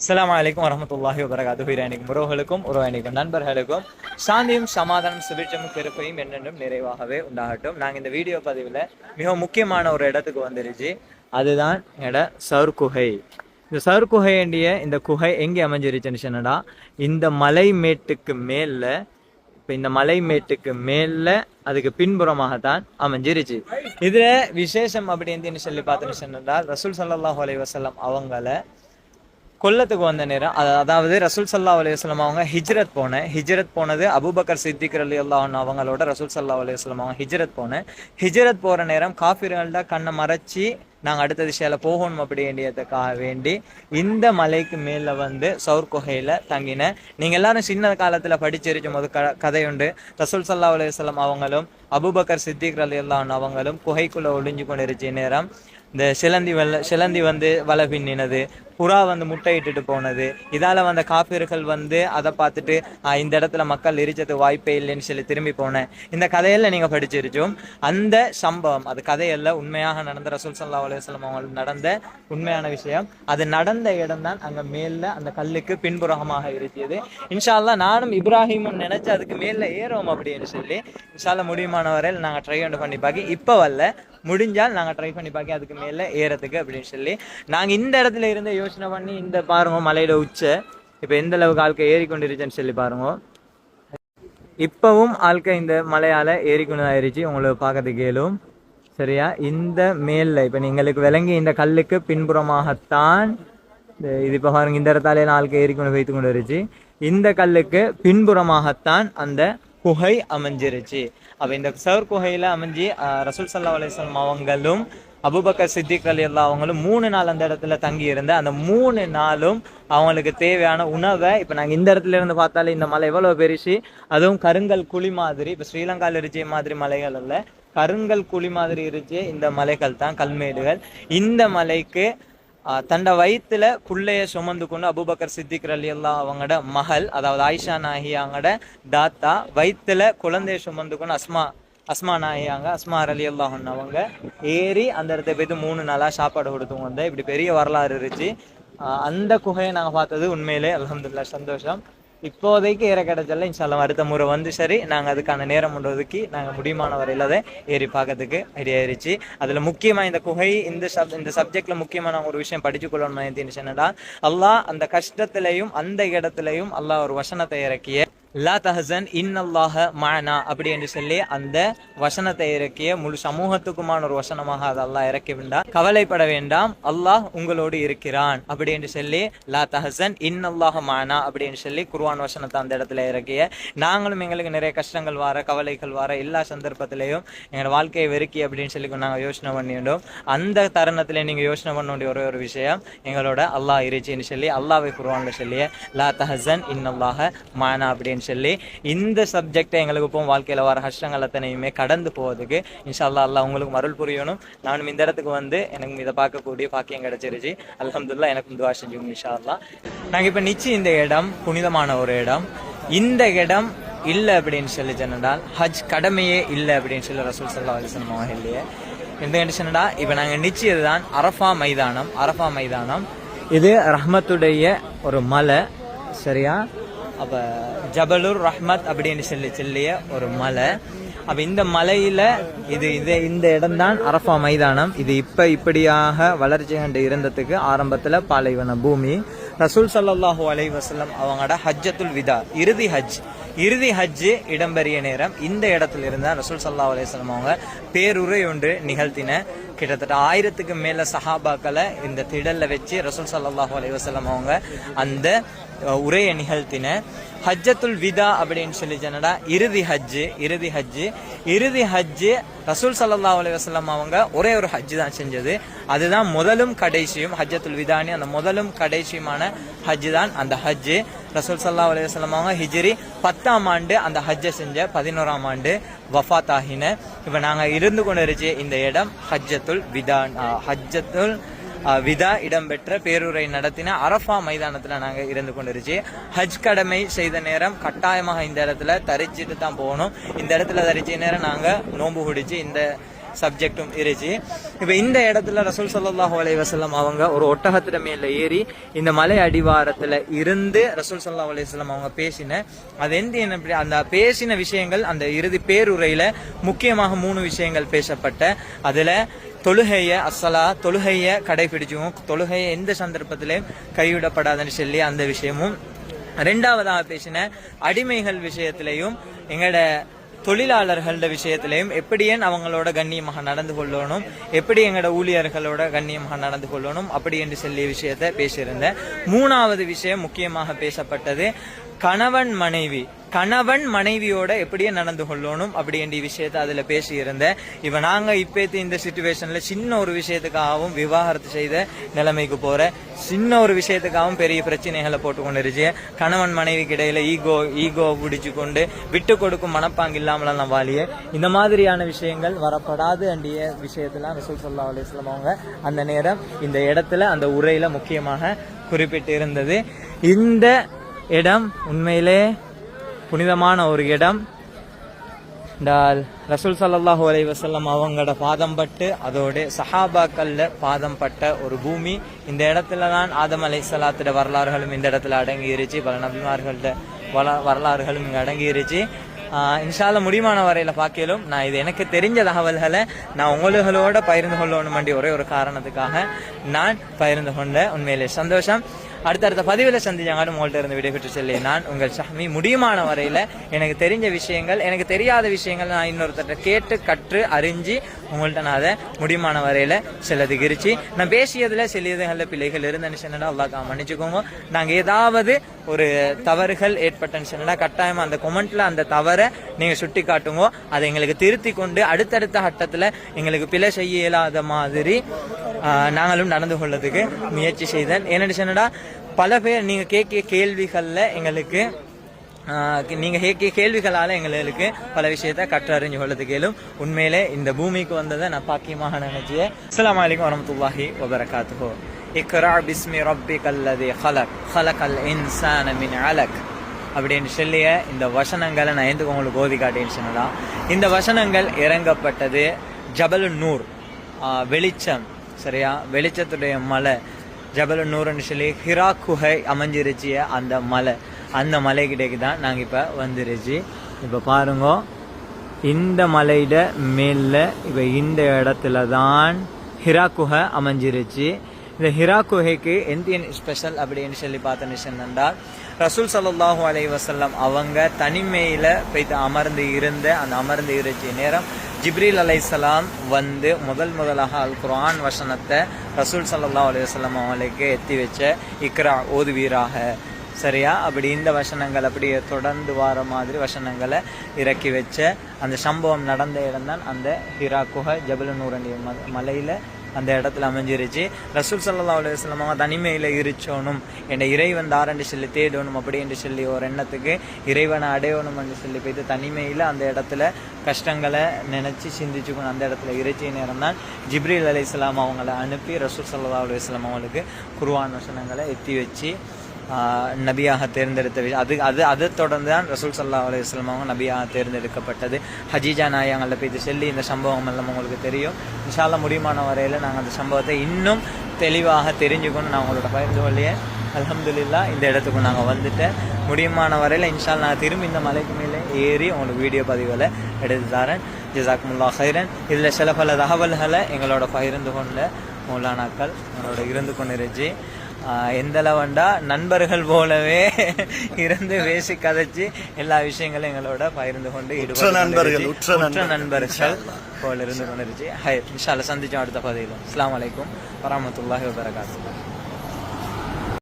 அஸ்லாம் வலைக்கம் வரமத்துல்லாஹி வரகாது இறைவனுக்கும் உறவுகளுக்கும் உறவனுக்கும் நண்பர்களுக்கும் சாந்தியும் சமாதானம் சுபிட்சமும் கிருப்பையும் என்னென்றும் நிறைவாகவே உண்டாகட்டும். நாங்கள் இந்த வீடியோ பதிவில் மிக முக்கியமான ஒரு இடத்துக்கு வந்துருச்சு. அதுதான் எட சவுர் குகை. இந்த சவுர் குகையண்டிய இந்த குகை எங்கே அமைஞ்சிருச்சுன்னு சொன்னடா இந்த மலை மேட்டுக்கு மேல இப்போ இந்த மலை மேட்டுக்கு மேல அதுக்கு பின்புறமாகத்தான் அமைஞ்சிருச்சு. இதுல விசேஷம் அப்படின்னு சொல்லி பார்த்தோன்னு சொன்னால் ரசூல் ஸல்லல்லாஹு அலைஹி அவங்கள கொல்லத்துக்கு வந்த நேரம் அதாவது ரசூல் சல்லா அலையம் அவங்க ஹிஜ்ரத் போனேன். ஹிஜ்ரத் போனது அபுபக்கர் சித்திக் அலி அல்லாஹன் அவங்களோட ரசூல் சல்லா அலையம் அவங்க ஹிஜ்ரத் போனேன். ஹிஜ்ரத் போகிற நேரம் காஃபிர்கள்ட கண்ணை மறைச்சி நாங்கள் அடுத்த திசையில் போகணும் அப்படின்றதுக்காக வேண்டி இந்த மலைக்கு மேலே வந்து சவுர் குகையில் தங்கினேன். நீங்கள் எல்லாரும் சின்ன காலத்தில் படிச்சிருக்கும் போது க கதையுண்டு. ரசூல் சல்லா அலையம் அவங்களும் அபுபக்கர் சித்திக் அலி அல்லாஹன் அவங்களும் குகைக்குள்ளே ஒளிஞ்சு கொண்டிருச்ச நேரம் இந்த சிலந்தி வல்ல சிலந்தி வந்து வலை பின்னினது புறா வந்து முட்டையிட்டுட்டு போனது. இதால வந்த காப்பீர்கள் வந்து அதை பார்த்துட்டு இந்த இடத்துல மக்கள் எரிச்சது வாய்ப்பே இல்லைன்னு சொல்லி திரும்பி போனேன். இந்த கதையில நீங்க படிச்சிருச்சோம் அந்த சம்பவம் அது கதையல்ல உண்மையாக நடந்த ரசூல் சல்லா அலுவலம் அவங்களுக்கு நடந்த உண்மையான விஷயம். அது நடந்த இடம் தான் அங்க மேல அந்த கல்லுக்கு பின்புறமாக இருந்தது இன்ஷால்லா நானும் இப்ராஹிமும் நினைச்சு அதுக்கு மேலே ஏறுவோம் அப்படின்னு சொல்லி இன்ஷால்லா முடியுமான வரையில் நாங்க ட்ரை பண்ணி பார்க்க இப்போ வரல முடிஞ்சால் நாங்கள் ட்ரை பண்ணி பார்க்க அதுக்கு மேல ஏறத்துக்கு அப்படின்னு சொல்லி. நாங்கள் இந்த இடத்துல இருந்து யோசனை பண்ணி இந்த பாருங்க மலையில உச்ச. இப்போ எந்த அளவுக்கு ஆட்கள் ஏறிக்கொண்டிருச்சுன்னு சொல்லி பாருங்க. இப்பவும் ஆட்கள் இந்த மலையால ஏறிக்கொண்டு ஆயிருச்சு உங்களுக்கு பார்க்கறதுக்கு கேளும். சரியா? இந்த மேலில் இப்ப நீங்களுக்கு விளங்கி இந்த கல்லுக்கு பின்புறமாகத்தான் இந்த இது இப்போ பாருங்க இந்த இடத்தாலே ஆளுக்கு ஏறிக்கொண்டு வைத்து கொண்டு இருந்துச்சு இந்த கல்லுக்கு பின்புறமாகத்தான் அந்த குகை அமைஞ்சிருச்சு. அப்ப இந்த சவர் குகையில அமைஞ்சு ரசூல் சல்லா அலிஸ்லாம் அவங்களும் அபுபக்கர் சித்திக் அலி அல்லா அவங்களும் மூணு நாள் அந்த இடத்துல தங்கி இருந்த அந்த மூணு நாளும் அவங்களுக்கு தேவையான உணவை இப்ப நாங்க இந்த இடத்துல இருந்து பார்த்தாலே இந்த மலை எவ்வளவு பெருசு? அதுவும் கருங்கல் குழி மாதிரி இப்ப ஸ்ரீலங்கால இருச்சே மாதிரி மலைகள் அல்ல. கருங்கல் குழி மாதிரி இருச்சு இந்த மலைகள் தான் கல்மேடுகள். இந்த மலைக்கு தண்ட வயிற்றுல புள்ளைய சுமந்து கொண்டு அபுபக்கர் சித்திக் அலி அல்லா அவங்களோட மகள் அதாவது ஆயிஷா நாஹி அவங்களோட தாத்தா வயிற்றுல குழந்தைய சுமந்து கொண்டு அஸ்மா அஸ்மா நாயாங்க அஸ்மா அலி அல்லாஹன் அவங்க ஏறி அந்த இடத்த போயிட்டு மூணு நாளாக சாப்பாடு கொடுத்தவங்க வந்து இப்படி பெரிய வரலாறு இருந்துச்சு. அந்த குகையை நாங்கள் பார்த்தது உண்மையிலே அலமதுல்லா சந்தோஷம். இப்போதைக்கு ஏற கிடைச்சல இன்ஷால்லாம் அடுத்த முறை வந்து சரி நாங்கள் அதுக்கான நேரம் ஒன்று ஒதுக்கி நாங்கள் முடியுமான வரையில அதை ஏறி பார்க்கறதுக்கு ஐடியா ஆயிருச்சு. அதில் முக்கியமாக இந்த குகை இந்த சப் இந்த சப்ஜெக்டில் முக்கியமான நாங்க ஒரு விஷயம் படித்து கொள்ளணும் என்னடா அல்லாஹ் அந்த கஷ்டத்திலையும் அந்த இடத்துலையும் அல்லாஹ் ஒரு வசனத்தை இறக்கிய லா தஹசன் இன்னல்லாஹ மானா அப்படி என்று சொல்லி அந்த வசனத்தை இறக்கிய முழு சமூகத்துக்குமான ஒரு வசனமாக அது அல்லாஹ் இறக்கி வேண்டாம் கவலைப்பட வேண்டாம் அல்லாஹ் உங்களோடு இருக்கிறான் அப்படி என்று சொல்லி லா தஹசன் இன்னல்லாஹ மானா அப்படி என்று சொல்லி குர்வான் வசனத்தை அந்த இடத்துல இறக்கிய. நாங்களும் எங்களுக்கு நிறைய கஷ்டங்கள் வர கவலைகள் வர எல்லா சந்தர்ப்பத்திலையும் எங்களோட வாழ்க்கையை வெறுக்கி அப்படின்னு சொல்லி நாங்கள் யோசனை பண்ணிட்டோம் அந்த தருணத்தில் நீங்கள் யோசனை பண்ண வேண்டிய ஒரே ஒரு விஷயம் எங்களோட அல்லாஹ் இருச்சின்னு சொல்லி அல்லாவை குர்ஆன்ல சொல்லிய லா தஹசன் இன்னல்லாஹ மானா அப்படின்னு சொல்லி இந்த சப்ஜெக்டை எங்களுக்கு இப்போ வாழ்க்கையில் வர கஷ்டங்கள் அத்தனையுமே கடந்து போகிறதுக்கு இன்ஷா அல்லா உங்களுக்கு மருள் புரியணும். நானும் இந்த இடத்துக்கு வந்து எனக்கு இதை பார்க்கக்கூடிய பாக்கியம் கிடைச்சிருச்சு. அலமதுல்லா எனக்கும் துவா செஞ்சுங்க இன்ஷா அல்லாஹ் நாங்கள் இப்போ நிச்சயம் இந்த இடம் புனிதமான ஒரு இடம். இந்த இடம் இல்லை அப்படின்னு சொல்லி சொன்னால் ஹஜ் கடமையே இல்லை அப்படின்னு சொல்லி ரசூல் சல்லா அலிஸ்லாம் அவங்க இல்லையே. எந்த கண்டிஷனடா இப்போ நாங்கள் நிச்சயது தான் அரஃபா மைதானம் அரஃபா மைதானம். இது ரஹ்மத்துடைய ஒரு மலை சரியா? அப்போ ஜபலூர் ரஹ்மத் அப்படின்னு சொல்லி சொல்லிய ஒரு மலை. அப்ப இந்த மலையில இது இது இந்த இடம்தான் அரஃபா மைதானம். இது இப்ப இப்படியாக வளர்ச்சி கண்டு இருந்ததுக்கு ஆரம்பத்துல பாலைவன பூமி. ரசூல் சல்லாஹூ அலை வசலம் அவங்களோட ஹஜ்ஜத்துல் விதா இறுதி ஹஜ். இறுதி ஹஜ் இடம்பெறிய நேரம் இந்த இடத்துல இருந்தா ரசூல் சல்லாஹ் அலையம் அவங்க பேருரை ஒன்று நிகழ்த்தின. கிட்டத்தட்ட ஆயிரத்துக்கு மேல சஹாபாக்களை இந்த திடல்ல வச்சு ரசூல் சல்லாஹூ அலைவசலம் அவங்க அந்த உரையை நிகழ்த்தின ஹஜ்ஜத்துல் விதா அப்படின்னு சொல்லி சொன்னடா இறுதி ஹஜ்ஜு இறுதி ஹஜ்ஜு. இறுதி ஹஜ்ஜு ரசூல் சல்லா அலி வசலம் அவங்க ஒரே ஒரு ஹஜ்ஜு தான் செஞ்சது. அதுதான் முதலும் கடைசியும் ஹஜ்ஜத்துல் விதானி அந்த முதலும் கடைசியுமான ஹஜ்ஜு தான் அந்த ஹஜ்ஜு. ரசூல் சல்லா அலி வசலம் அவங்க ஹிஜ்ரி பத்தாம் ஆண்டு அந்த ஹஜ்ஜை செஞ்ச பதினோராம் ஆண்டு வஃத் ஆகின இப்போ நாங்கள் இருந்து கொண்டு இருச்சு இந்த இடம் ஹஜ்ஜத்துல் விதான் ஹஜ்ஜத்துல் விதா இடம்பெற்ற பேருரை நடத்தின அரஃபா மைதானத்துல நாங்க இருந்து கொண்டிருச்சு. ஹஜ் கடமை செய்த நேரம் கட்டாயமாக இந்த இடத்துல தரிச்சிட்டு தான் போகணும். இந்த இடத்துல தரிச்ச நேரம் நாங்க நோன்பு குடிச்சு இந்த சப்ஜெக்டும் இருந்துச்சு இப்போ இந்த இடத்துல ரசூல் ஸல்லல்லாஹு அலைஹி வசலம் அவங்க ஒரு ஒட்டகத்துல மேல ஏறி இந்த மலை அடிவாரத்துல இருந்து ரசூல் ஸல்லல்லாஹு அலி வசலம் அவங்க பேசின அது எந்த என்ன அந்த பேசின விஷயங்கள் அந்த இறுதி பேருரையில முக்கியமாக மூணு விஷயங்கள் பேசப்பட்ட. அதுல தொழுகைய அசலா தொழுகைய கடைபிடிச்சும் தொழுகைய எந்த சந்தர்ப்பத்திலையும் கைவிடப்படாதுன்னு சொல்லி அந்த விஷயமும். ரெண்டாவதாக பேசின அடிமைகள் விஷயத்திலையும் எங்களோட தொழிலாளர்களோட விஷயத்திலையும் எப்படியே அவங்களோட கண்ணியமாக நடந்து கொள்ளணும் எப்படி எங்களோட ஊழியர்களோட கண்ணியமாக நடந்து கொள்ளணும் அப்படி என்று சொல்லிய விஷயத்தை பேசியிருந்தேன். மூணாவது விஷயம் முக்கியமாக பேசப்பட்டது கணவன் மனைவி. கணவன் மனைவியோட எப்படியே நடந்து கொள்ளணும் அப்படி என்ற விஷயத்தை அதுல பேசியிருந்தேன். இப்ப நாங்க இப்பேத்து இந்த சுச்சுவேஷன்ல சின்ன ஒரு விஷயத்துக்காகவும் விவாகரத்து செய்த நிலைமைக்கு போற சின்ன ஒரு விஷயத்துக்காகவும் பெரிய பிரச்சனைகளை போட்டு கொண்டு கணவன் மனைவிக்கு இடையில ஈகோ ஈகோ பிடிச்சு கொண்டு விட்டு கொடுக்கும் மனப்பாங்கு இல்லாமலாம் வாழிய இந்த மாதிரியான விஷயங்கள் வரப்படாது அண்டிய விஷயத்துல ரசூல் சல்லா அலிஸ்லாம் அவங்க அந்த நேரம் இந்த இடத்துல அந்த உரையில முக்கியமாக குறிப்பிட்டு இருந்தது இந்த இடம் உண்மையிலே புனிதமான ஒரு இடம். இந்த ரசூல் ஸல்லல்லாஹு அலை வசல்லம் அவங்களோட பாதம் பட்டு அதோட சஹாபாக்கள்ல பாதம் பட்ட ஒரு பூமி. இந்த இடத்துல தான் ஆதம் அலை சலாத்தோட வரலாறுகளும் இந்த இடத்துல அடங்கி இருச்சு பல நபிமார்கள்ட வள வரலாறுகளும் இங்கே அடங்கி இருச்சு ஆஹ் இன்ஷால்ல முடியுமான வரையில பார்க்கலும் நான் இது எனக்கு தெரிஞ்ச தகவல்களை நான் உங்களுகளோட பகிர்ந்து கொள்ளணும் வேண்டிய ஒரே ஒரு காரணத்துக்காக நான் பகிர்ந்து கொண்ட உண்மையிலே சந்தோஷம். அடுத்தடுத்த பதிவில் சந்திச்சாங்க உங்கள்ட்ட இருந்து விடைபெற்று சொல்லி நான் உங்கள் ஷஹ்மி. முடியுமான வரையில் எனக்கு தெரிஞ்ச விஷயங்கள் எனக்கு தெரியாத விஷயங்கள் நான் இன்னொருத்தர்கிட்ட கேட்டு கற்று அறிஞ்சு உங்கள்ட்ட நான் அதை முடியுமான வரையில் சிலது கிரிச்சு நான் பேசியதில் சில பிள்ளைகள் இருந்தேன்னு சொன்னா அல்லாக்கா மன்னிச்சுக்கோங்க. நாங்கள் ஏதாவது ஒரு தவறுகள் ஏற்பட்டேன்னு சொன்னா கட்டாயமாக அந்த கொமெண்ட்டில் அந்த தவறை நீங்கள் சுட்டி காட்டுங்க அதை எங்களுக்கு திருத்தி கொண்டு அடுத்தடுத்த கட்டத்தில் எங்களுக்கு பிழை செய்ய இயலாத மாதிரி நாங்களும் நடந்து கொள்ளதுக்கு முயற்சி செய்தேன். என்னென்னு சொன்னடா பல பேர் நீங்கள் கேட்கிய கேள்விகளில் எங்களுக்கு நீங்கள் கேட்க கேட்கிய எங்களுக்கு பல விஷயத்த கற்றறிஞ்சு கொள்ளதுக்கு இயலும் உண்மையிலே இந்த பூமிக்கு வந்ததை நான் பாக்கியமாக நினைச்சேன் அஸ்லாம் வலைக்கம் வரமத்துல்லாஹி வபரகாத்துஹோ. இக்ரா பிஸ்மி ரப்பிகல்லதி ஹலக் ஹலக் அல் இன்சான மின் அலக். அப்படின்னு சொல்லிய இந்த வசனங்களை நான் எந்த உங்களுக்கு ஓதி காட்டேன்னு சொன்னதா இந்த வசனங்கள் இறங்கப்பட்டது ஜபல் நூர் வெளிச்சம் சரியா? வெளிச்சத்துடைய மலை ஜபல நூறுன்னு சொல்லி ஹிரா குகை அமைஞ்சிருச்சிய அந்த மலை. அந்த மலைக்கிட்டேக்கு தான் நாங்கள் இப்போ வந்துருச்சு. இப்போ பாருங்க இந்த மலையிட மேலில் இப்போ இந்த இடத்துல தான் ஹிரா குகை அமைஞ்சிருச்சு. இந்த ஹிரா குகைக்கு எந்த ஸ்பெஷல் அப்படின்னு சொல்லி பார்த்தோன்னு சொன்னால் ரசூல் சல்லாஹூ அலை வசல்லம் அவங்க தனிமையில் போய்த்து அமர்ந்து இருந்த அந்த அமர்ந்து இருந்த நேரம் ஜிப்ரீல் அலைஹிஸ்ஸலாம் வந்து முதல் முதலாக அல் குரான் வசனத்தை ரசூல் சல்லா அலைஹி அவங்களுக்கு எத்தி வச்ச இக்ரா ஓதுவீராக. சரியா? அப்படி இந்த வசனங்கள் அப்படியே தொடர்ந்து வார மாதிரி வசனங்களை இறக்கி வச்ச அந்த சம்பவம் நடந்த இடம்தான் அந்த ஹிரா குஹை ஜபலனூரண்டிய மலையில அந்த இடத்துல அமைஞ்சிருச்சு. ரசூல் சல்லா அலுவலம் தனிமையில் இருச்சோனும் என்னை இறைவன் தாரண்டு சொல்லி தேடணும் அப்படி என்று சொல்லி ஒரு எண்ணத்துக்கு இறைவனை அடையணும் என்று சொல்லி போயிட்டு தனிமையில் அந்த இடத்துல கஷ்டங்களை நினச்சி சிந்திச்சுக்கணும் அந்த இடத்துல இறைச்சி நேரம் தான் ஜிப்ரீல் இஸ்லாம் அவங்கள அனுப்பி ரசூல் சல்லா அலுவலம் அவங்களுக்கு குருவான் வசனங்களை எத்தி வச்சு நபியாக தேர்ந்தெடுத்த விஷயம். அது அது அதை தொடர்ந்து தான் ரசூல் சல்லா அலுவலம் அவங்க நபியாக தேர்ந்தெடுக்கப்பட்டது. ஹஜீஜா நாயங்களில் போய் சொல்லி இந்த சம்பவம் எல்லாம் உங்களுக்கு தெரியும். விஷால முடியுமான வரையில் நாங்கள் அந்த சம்பவத்தை இன்னும் தெளிவாக தெரிஞ்சுக்கணும் நான் உங்களோட பகிர்ந்து வழியே அலமதுல்லா இந்த இடத்துக்கு நாங்கள் வந்துட்டேன். முடியுமான வரையில் இன்ஷால் நான் திரும்பி இந்த மலைக்கு மேலே ஏறி உங்களுக்கு வீடியோ பதிவில் எடுத்து தரேன். ஜிசாக்முல்லா ஹைரன் இதில் சில பல தகவல்களை எங்களோட பகிர்ந்து கொண்ட மௌலானாக்கள் உங்களோட இருந்து கொண்டிருச்சு ஆஹ் எந்த அளவுண்டா? நண்பர்கள் போலவே இருந்து பேசி கதைச்சு எல்லா விஷயங்களும் எங்களோட பகிர்ந்து கொண்டு ஈடுபட்டு நண்பர்கள். உற்ற நண்பர்கள். போல இருந்து கொண்டிருச்சு ஹை இன்ஷால்ல சந்திச்சோம் அடுத்த பகுதியில் அஸ்ஸலாமு அலைக்கும். வரமத்துல்லாஹி வபரகாத்து